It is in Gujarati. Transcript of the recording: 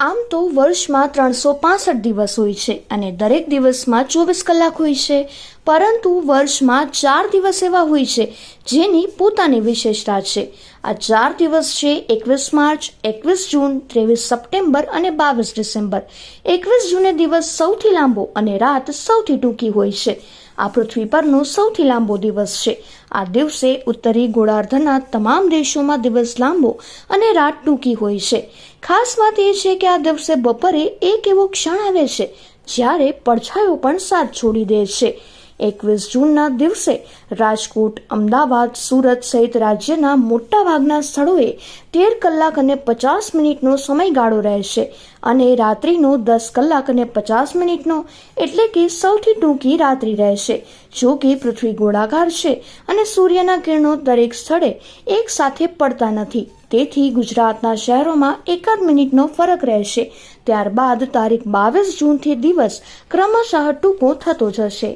આમ તો વર્ષમાં ત્રણસો પાસઠ દિવસ હોય છે અને દરેક દિવસમાં ચોવીસ કલાક હોય છે. પરંતુ વર્ષમાં ચાર દિવસ એવા હોય છે જેની પોતાની વિશેષતા છે. આ ચાર દિવસ છે એકવીસ માર્ચ, એકવીસ જૂન, ત્રેવીસ સપ્ટેમ્બર અને બાવીસ ડિસેમ્બર. એકવીસ જૂને દિવસ સૌથી લાંબો અને રાત સૌથી ટૂંકી હોય છે. આ પૃથ્વી પરનો સૌથી લાંબો દિવસ છે. આ દિવસે ઉત્તરી ગોળાર્ધના તમામ દેશોમાં દિવસ લાંબો અને રાત ટૂંકી હોય છે. ખાસ વાત એ છે કે આ દિવસે બપોરે એક એવો ક્ષણ આવે છે, જ્યારે પડછાયો પણ સાથ છોડી દે છે. એકવીસ જૂનના દિવસે રાજકોટ, અમદાવાદ, સુરત સહિત રાજ્યના મોટાભાગના સ્થળોએ તેર કલાક અને પચાસ મિનિટનો સમયગાળો રહેશે અને રાત્રિનો દસ કલાક અને પચાસ મિનિટનો એટલે કે સૌથી ટૂંકી રાત્રિ રહેશે. જો કે પૃથ્વી ગોળાકાર છે અને સૂર્યના કિરણો દરેક સ્થળે એક સાથે પડતા નથી. તેથી ગુજરાતના શહેરોમાં એકાદ મિનિટનો ફરક રહેશે. ત્યારબાદ તારીખ બાવીસ જૂનથી દિવસ ક્રમશઃ ટૂંકો થતો જશે.